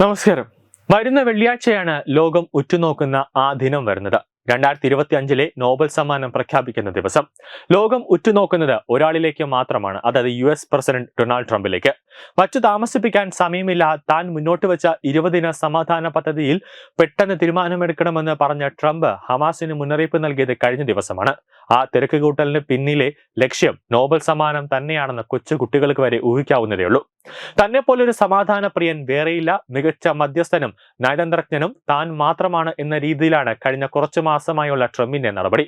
നമസ്കാരം. വരുന്ന വെള്ളിയാഴ്ചയാണ് ലോകം ഉറ്റുനോക്കുന്ന ആ ദിനം വരുന്നത്. രണ്ടായിരത്തി ഇരുപത്തി അഞ്ചിലെ നോബൽ സമ്മാനം പ്രഖ്യാപിക്കുന്ന ദിവസം. ലോകം ഉറ്റുനോക്കുന്നത് ഒരാളിലേക്ക് മാത്രമാണ് അതായത് യു എസ് പ്രസിഡന്റ് ഡൊണാൾഡ് ട്രംപിലേക്ക്. മറ്റു താമസിപ്പിക്കാൻ സമയമില്ല താൻ മുന്നോട്ട് വെച്ച ഇരുപതിന സമാധാന പദ്ധതിയിൽ പെട്ടെന്ന് തീരുമാനമെടുക്കണമെന്ന് പറഞ്ഞ ട്രംപ് ഹമാസിന് മുന്നറിയിപ്പ് നൽകിയത് കഴിഞ്ഞ ദിവസമാണ്. ആ തിരക്ക് കൂട്ടലിന് പിന്നിലെ ലക്ഷ്യം നോബൽ സമ്മാനം തന്നെയാണെന്ന് കൊച്ചു കുട്ടികൾക്ക് വരെ ഊഹിക്കാവുന്നതേ ഉള്ളൂ. തന്നെ പോലൊരു സമാധാന പ്രിയൻ വേറെയില്ല. മികച്ച മധ്യസ്ഥനും നയതന്ത്രജ്ഞനും താൻ മാത്രമാണ് എന്ന രീതിയിലാണ് കഴിഞ്ഞ കുറച്ചു മാസമായുള്ള ട്രംപിന്റെ നടപടി.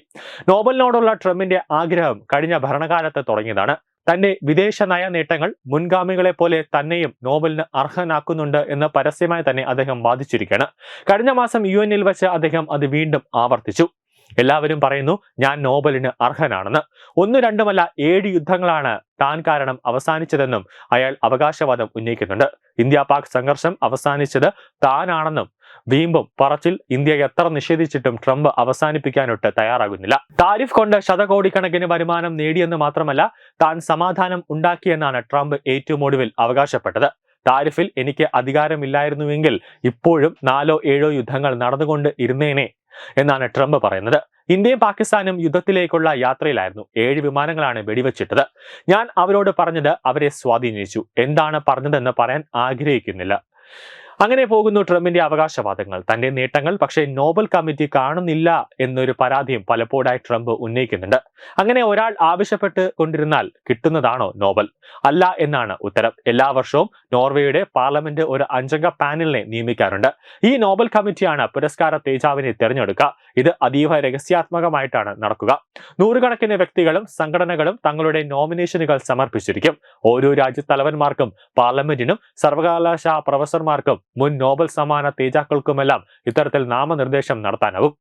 നോബലിനോടുള്ള ട്രംപിന്റെ ആഗ്രഹം കഴിഞ്ഞ ഭരണകാലത്ത് തുടങ്ങിയതാണ്. തന്റെ വിദേശ നയ നേട്ടങ്ങൾ മുൻഗാമികളെ പോലെ തന്നെയും നോബലിന് അർഹനാക്കുന്നുണ്ട് എന്ന് പരസ്യമായി തന്നെ അദ്ദേഹം വാദിച്ചിരിക്കുകയാണ്. കഴിഞ്ഞ മാസം യു എന്നിൽ വെച്ച് അദ്ദേഹം അത് വീണ്ടും ആവർത്തിച്ചു. എല്ലാവരും പറയുന്നു ഞാൻ നോബലിന് അർഹനാണെന്ന്. ഒന്നു രണ്ടുമല്ല ഏഴ് യുദ്ധങ്ങളാണ് താൻ കാരണം അവസാനിച്ചതെന്നും അയാൾ അവകാശവാദം ഉന്നയിക്കുന്നുണ്ട്. ഇന്ത്യ പാക് സംഘർഷം അവസാനിച്ചത് താനാണെന്നും വീമ്പും പറച്ചിൽ ഇന്ത്യ എത്ര നിഷേധിച്ചിട്ടും ട്രംപ് അവസാനിപ്പിക്കാനൊട്ട് തയ്യാറാകുന്നില്ല. താരിഫ് കൊണ്ട് ശതകോടിക്കണക്കിന് വരുമാനം നേടിയെന്ന് മാത്രമല്ല താൻ സമാധാനം ഉണ്ടാക്കിയെന്നാണ് ട്രംപ് ഏറ്റവും ഒടുവിൽ അവകാശപ്പെട്ടത്. താരിഫിൽ എനിക്ക് അധികാരമില്ലായിരുന്നുവെങ്കിൽ ഇപ്പോഴും നാലോ ഏഴോ യുദ്ധങ്ങൾ നടന്നുകൊണ്ട് ഇരുന്നേനെ. എന്നാണ് ട്രംപ് പറയുന്നത്. ഇന്ത്യയും പാകിസ്ഥാനും യുദ്ധത്തിലേക്കുള്ള യാത്രയിലായിരുന്നു. ഏഴ് വിമാനങ്ങളാണ് വെടിവെച്ചിട്ടത്. ഞാൻ അവരോട് പറഞ്ഞത് അവരെ സ്വാധീനിച്ചു. എന്താണ് പറഞ്ഞതെന്ന് പറയാൻ ആഗ്രഹിക്കുന്നില്ല. അങ്ങനെ പോകുന്നു ട്രംപിന്റെ അവകാശവാദങ്ങൾ. തന്റെ നേട്ടങ്ങൾ പക്ഷേ നോബൽ കമ്മിറ്റി കാണുന്നില്ല എന്നൊരു പരാതിയും പലപ്പോഴായി ട്രംപ് ഉന്നയിക്കുന്നുണ്ട്. അങ്ങനെ ഒരാൾ ആവശ്യപ്പെട്ട് കൊണ്ടിരുന്നാൽ കിട്ടുന്നതാണോ നോബൽ? അല്ല എന്നാണ് ഉത്തരം. എല്ലാ വർഷവും നോർവേയുടെ പാർലമെന്റ് ഒരു അഞ്ചംഗ പാനലിനെ നിയമിക്കാറുണ്ട്. ഈ നോബൽ കമ്മിറ്റിയാണ് പുരസ്കാര തേജാവിനെ തിരഞ്ഞെടുക്കുക. ഇത് അതീവ രഹസ്യാത്മകമായിട്ടാണ് നടക്കുക. നൂറുകണക്കിന് വ്യക്തികളും സംഘടനകളും തങ്ങളുടെ നോമിനേഷനുകൾ സമർപ്പിച്ചിരിക്കും. ഓരോ രാജ്യത്തലവന്മാർക്കും പാർലമെന്റിനും സർവകലാശാല പ്രൊഫസർമാർക്കും മുൻ നോബൽ സമ്മാന തേജാക്കൾക്കുമെല്ലാം ഇത്തരത്തിൽ നാമനിർദ്ദേശം നടത്താനാവും.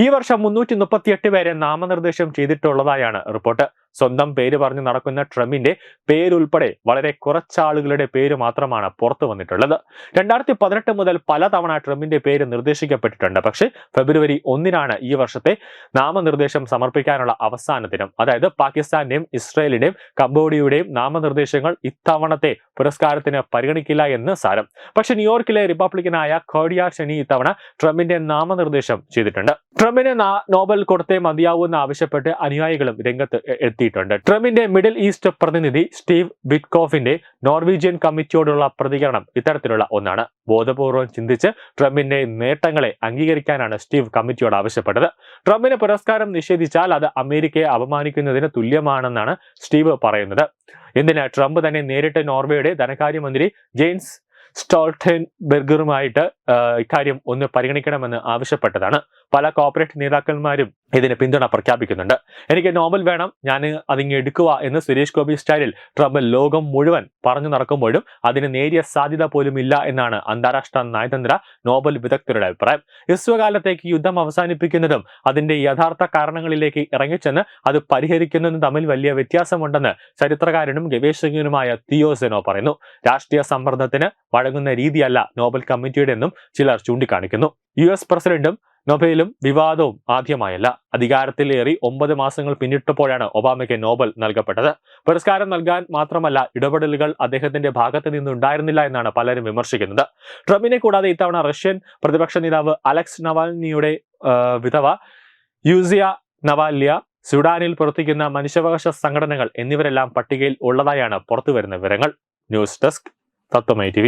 ഈ വർഷം മുന്നൂറ്റി മുപ്പത്തിയെട്ട് പേരെ നാമനിർദ്ദേശം ചെയ്തിട്ടുള്ളതായാണ് റിപ്പോർട്ട്. സ്വന്തം പേര് പറഞ്ഞ് നടക്കുന്ന ട്രംപിന്റെ പേരുൾപ്പെടെ വളരെ കുറച്ചാളുകളുടെ പേര് മാത്രമാണ് പുറത്തു വന്നിട്ടുള്ളത്. രണ്ടായിരത്തി പതിനെട്ട് മുതൽ പലതവണ ട്രംപിന്റെ പേര് നിർദ്ദേശിക്കപ്പെട്ടിട്ടുണ്ട്. പക്ഷേ ഫെബ്രുവരി ഒന്നിനാണ് ഈ വർഷത്തെ നാമനിർദ്ദേശം സമർപ്പിക്കാനുള്ള അവസാന ദിനം. അതായത് പാകിസ്ഥാന്റെയും ഇസ്രയേലിന്റെയും കംബോഡിയയുടെയും നാമനിർദ്ദേശങ്ങൾ ഇത്തവണത്തെ പുരസ്കാരത്തിന് പരിഗണിക്കില്ല എന്ന് സാരം. പക്ഷേ ന്യൂയോർക്കിലെ റിപ്പബ്ലിക്കനായ ഖോഡിയ ഷെനി ഇത്തവണ ട്രംപിന്റെ നാമനിർദ്ദേശം ചെയ്തിട്ടുണ്ട്. ട്രംപിന് നോബൽ കൊടുത്തേ മതിയാവൂ എന്ന് ആവശ്യപ്പെട്ട് അനുയായികളും രംഗത്ത് എത്തിയിട്ടുണ്ട് ട്രംപിന്റെ മിഡിൽ ഈസ്റ്റ് പ്രതിനിധി സ്റ്റീവ് ബിറ്റ്കോഫിന്റെ നോർവീജിയൻ കമ്മിറ്റിയോടുള്ള പ്രതികരണം ഇത്തരത്തിലുള്ള ഒന്നാണ്. ബോധപൂർവം ചിന്തിച്ച് ട്രംപിന്റെ നേട്ടങ്ങളെ അംഗീകരിക്കാനാണ് സ്റ്റീവ് കമ്മിറ്റിയോട് ആവശ്യപ്പെട്ടത്. ട്രംപിന് പുരസ്കാരം നിഷേധിച്ചാൽ അത് അമേരിക്കയെ അപമാനിക്കുന്നതിന് തുല്യമാണെന്നാണ് സ്റ്റീവ് പറയുന്നത്. എന്തിനാ ട്രംപ് തന്നെ നേരിട്ട് നോർവേയുടെ ധനകാര്യമന്ത്രി ജെയിംസ് സ്റ്റോൾട്ടൻബെർഗറുമായിട്ട് ഇക്കാര്യം ഒന്ന് പരിഗണിക്കണമെന്ന് ആവശ്യപ്പെട്ടതാണ്. പല കോർപ്പറേറ്റ് നേതാക്കന്മാരും ഇതിന് പിന്തുണ പ്രഖ്യാപിക്കുന്നുണ്ട്. എനിക്ക് നോബൽ വേണം ഞാൻ അതിങ്ങ് എടുക്കുക എന്ന് സുരേഷ് ഗോപി സ്റ്റൈലിൽ ട്രംപ് ലോകം മുഴുവൻ പറഞ്ഞു നടക്കുമ്പോഴും അതിന് നേരിയ സാധ്യത പോലും ഇല്ല എന്നാണ് അന്താരാഷ്ട്ര നയതന്ത്ര നോബൽ വിദഗ്ധരുടെ അഭിപ്രായം. ഹ്രസ്വകാലത്തേക്ക് യുദ്ധം അവസാനിപ്പിക്കുന്നതും അതിന്റെ യഥാർത്ഥ കാരണങ്ങളിലേക്ക് ഇറങ്ങിച്ചെന്ന് അത് പരിഹരിക്കുന്നതും തമ്മിൽ വലിയ വ്യത്യാസമുണ്ടെന്ന് ചരിത്രകാരനും ഗവേഷകനുമായ തിയോസെനോ പറയുന്നു. രാഷ്ട്രീയ സമ്മർദ്ദത്തിന് വഴങ്ങുന്ന രീതിയല്ല നോബൽ കമ്മിറ്റിയുടെ എന്നും ചിലർ ചൂണ്ടിക്കാണിക്കുന്നു. യു എസ് പ്രസിഡന്റും നൊബേലും വിവാദവും ആദ്യമായല്ല. അധികാരത്തിലേറി ഒമ്പത് മാസങ്ങൾ പിന്നിട്ടപ്പോഴാണ് ഒബാമയ്ക്ക് നോബൽ നൽകപ്പെട്ടത്. പുരസ്കാരം നൽകാൻ മാത്രമല്ല ഇടപെടലുകൾ അദ്ദേഹത്തിന്റെ ഭാഗത്ത് നിന്നുണ്ടായിരുന്നില്ല എന്നാണ് പലരും വിമർശിക്കുന്നത്. ട്രംപിനെ കൂടാതെ ഇത്തവണ റഷ്യൻ പ്രതിപക്ഷ നേതാവ് അലക്സ് നവാൽനിയുടെ വിധവ യൂസിയ നവാലിയ സുഡാനിൽ പ്രവർത്തിക്കുന്ന മനുഷ്യാവകാശ സംഘടനകൾ എന്നിവരെല്ലാം പട്ടികയിൽ ഉള്ളതായാണ് പുറത്തുവരുന്ന വിവരങ്ങൾ. ന്യൂസ് ഡെസ്ക് തത്വമൈ ടി